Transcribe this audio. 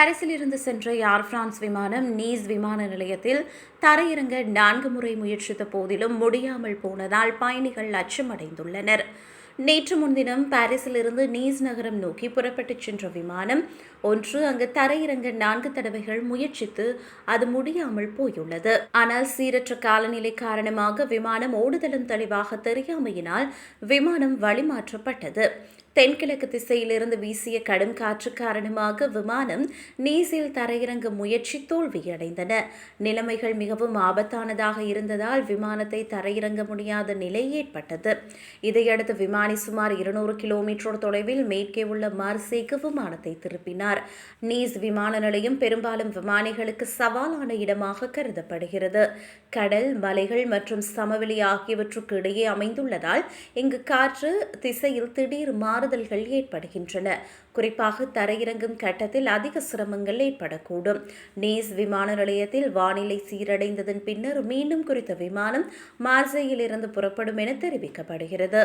பாரிஸில் இருந்து சென்ற ஏர் பிரான்ஸ் விமானம் நீஸ் விமான நிலையத்தில் தரையிறங்க நான்கு முறை முயற்சித்த போதிலும் முடியாமல் போனதால் பயணிகள் அச்சமடைந்துள்ளனர். நேற்று முன்தினம் பாரிஸிலிருந்து நீஸ் நகரம் நோக்கி புறப்பட்டுச் சென்ற விமானம் ஒன்று அங்கு தரையிறங்க நான்கு தடவைகள் முயற்சித்து அது முடியாமல் போயுள்ளது. ஆனால் சீரற்ற காலநிலை காரணமாக விமானம் ஓடுதலும் தெளிவாக தெரியாமையினால் விமானம் வழிமாற்றப்பட்டது. தென்கிழக்கு திசையிலிருந்து வீசிய கடும் காற்று காரணமாக விமானம் நீசில் தரையிறங்க முயற்சி தோல்வியடைந்தன. நிலைமைகள் மிகவும் ஆபத்தானதாக இருந்ததால் விமானத்தை தரையிறங்க முடியாத நிலை ஏற்பட்டது. இதையடுத்து விமானி சுமார் இருநூறு கிலோமீட்டர் தொலைவில் மேற்கே உள்ள மார்சேக்கு விமானத்தை திருப்பினார். நீஸ் விமான நிலையம் பெரும்பாலும் விமானிகளுக்கு சவாலான இடமாக கருதப்படுகிறது. கடல் மலைகள் மற்றும் சமவெளி ஆகியவற்றுக்கு இடையே அமைந்துள்ளதால் இங்கு காற்று திசையில் திடீர் மாறுதல்கள் ஏற்படுகின்றன. குறிப்பாக தரையிறங்கும் கட்டத்தில் அதிக சிரமங்கள் ஏற்படக்கூடும். நேஸ் விமான நிலையத்தில் வானிலை சீரடைந்ததன் பின்னர் மீண்டும் குறித்த விமானம் மார்சேயிலிருந்து புறப்படும் என தெரிவிக்கப்படுகிறது.